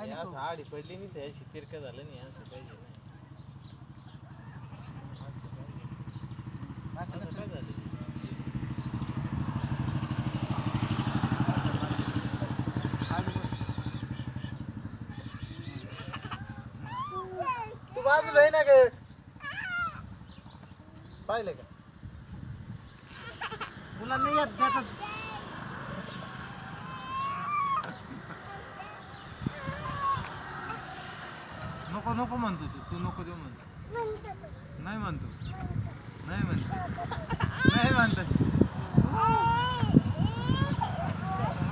काय असं आडी पडली नाही तर अशी तिरकं झालं नाही असं पाहिजे नाही. असं. काय झालं. तू बाजूला आहे ना ग. पाहिलं का? तुला नाही येत त्याचं नको नको म्हणतो तू. तू नको देऊ म्हणतो. नाही म्हणतो. नाही म्हणतो. नाही म्हणतो.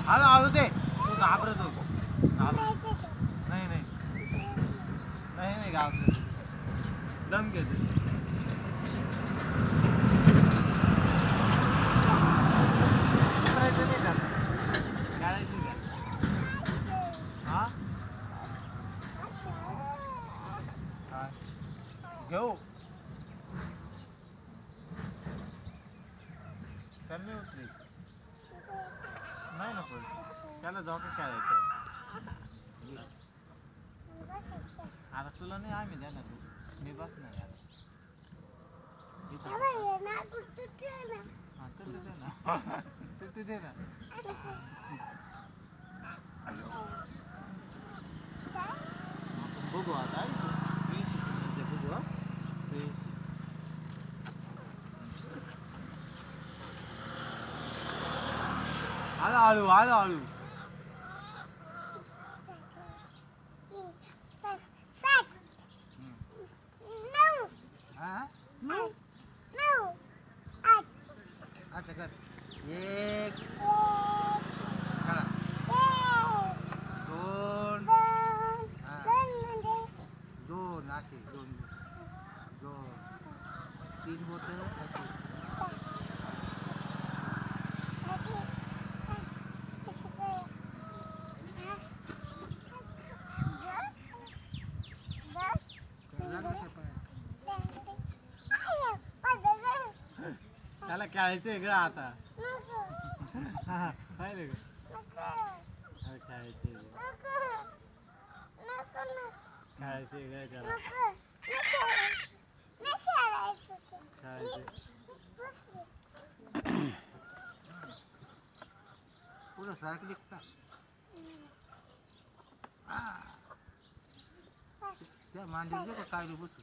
हळू हळू दे. तू घाबरत होतो. घाबरत. नाही नाही. नाही नाही घाबरत. दम घेतो करायचं नाही का खेळायचं का हा हा. घेऊ. कमी उतरी नाही नको. त्याला जाऊ का खेळायचं? आता तुला नाही आम्ही देणार बस. मी बसणार. हा, तू तू दे ना. तू तू दे ना. बघू आता. हळू हळू हळू हळू हम्म. हा आता कर एक करा दोन दोन असे दोन दोन तीन बोट असे त्याला खेळायचंय ग आता. हा, पाहिलं हा, खेळायचंय खेळायचंय ग. त्याला खेळायचंय पुढं सारखं दिसता त्या मांडीवर दे का कायदे बसू?